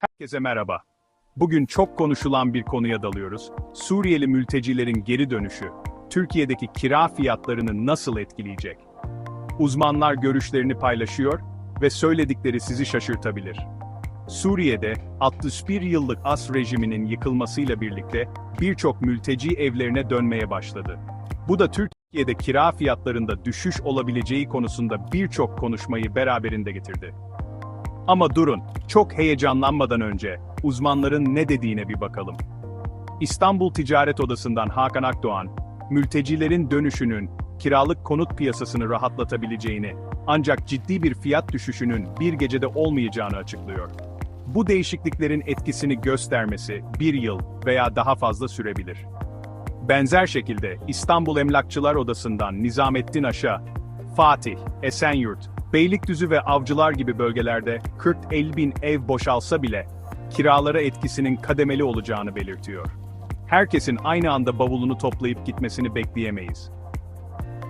Herkese merhaba. Bugün çok konuşulan bir konuya dalıyoruz. Suriyeli mültecilerin geri dönüşü, Türkiye'deki kira fiyatlarını nasıl etkileyecek? Uzmanlar görüşlerini paylaşıyor ve söyledikleri sizi şaşırtabilir. Suriye'de 61 yıllık as rejiminin yıkılmasıyla birlikte birçok mülteci evlerine dönmeye başladı. Bu da Türkiye'de kira fiyatlarında düşüş olabileceği konusunda birçok konuşmayı beraberinde getirdi. Ama durun, çok heyecanlanmadan önce uzmanların ne dediğine bir bakalım. İstanbul Ticaret Odası'ndan Hakan Akdoğan, mültecilerin dönüşünün kiralık konut piyasasını rahatlatabileceğini, ancak ciddi bir fiyat düşüşünün bir gecede olmayacağını açıklıyor. Bu değişikliklerin etkisini göstermesi bir yıl veya daha fazla sürebilir. Benzer şekilde İstanbul Emlakçılar Odası'ndan Nizamettin Aşa, Fatih, Esenyurt, Beylikdüzü ve Avcılar gibi bölgelerde 40-50 bin ev boşalsa bile kiralara etkisinin kademeli olacağını belirtiyor. Herkesin aynı anda bavulunu toplayıp gitmesini bekleyemeyiz.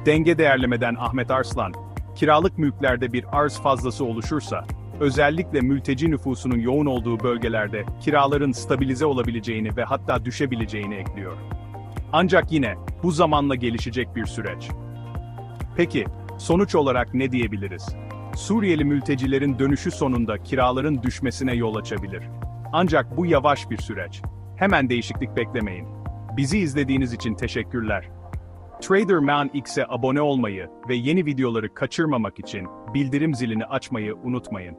Denge değerlemeden Ahmet Arslan, kiralık mülklerde bir arz fazlası oluşursa, özellikle mülteci nüfusunun yoğun olduğu bölgelerde kiraların stabilize olabileceğini ve hatta düşebileceğini ekliyor. Ancak yine bu zamanla gelişecek bir süreç. Peki, sonuç olarak ne diyebiliriz? Suriyeli mültecilerin dönüşü sonunda kiraların düşmesine yol açabilir. Ancak bu yavaş bir süreç. Hemen değişiklik beklemeyin. Bizi izlediğiniz için teşekkürler. Trader Man X'e abone olmayı ve yeni videoları kaçırmamak için bildirim zilini açmayı unutmayın.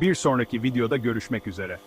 Bir sonraki videoda görüşmek üzere.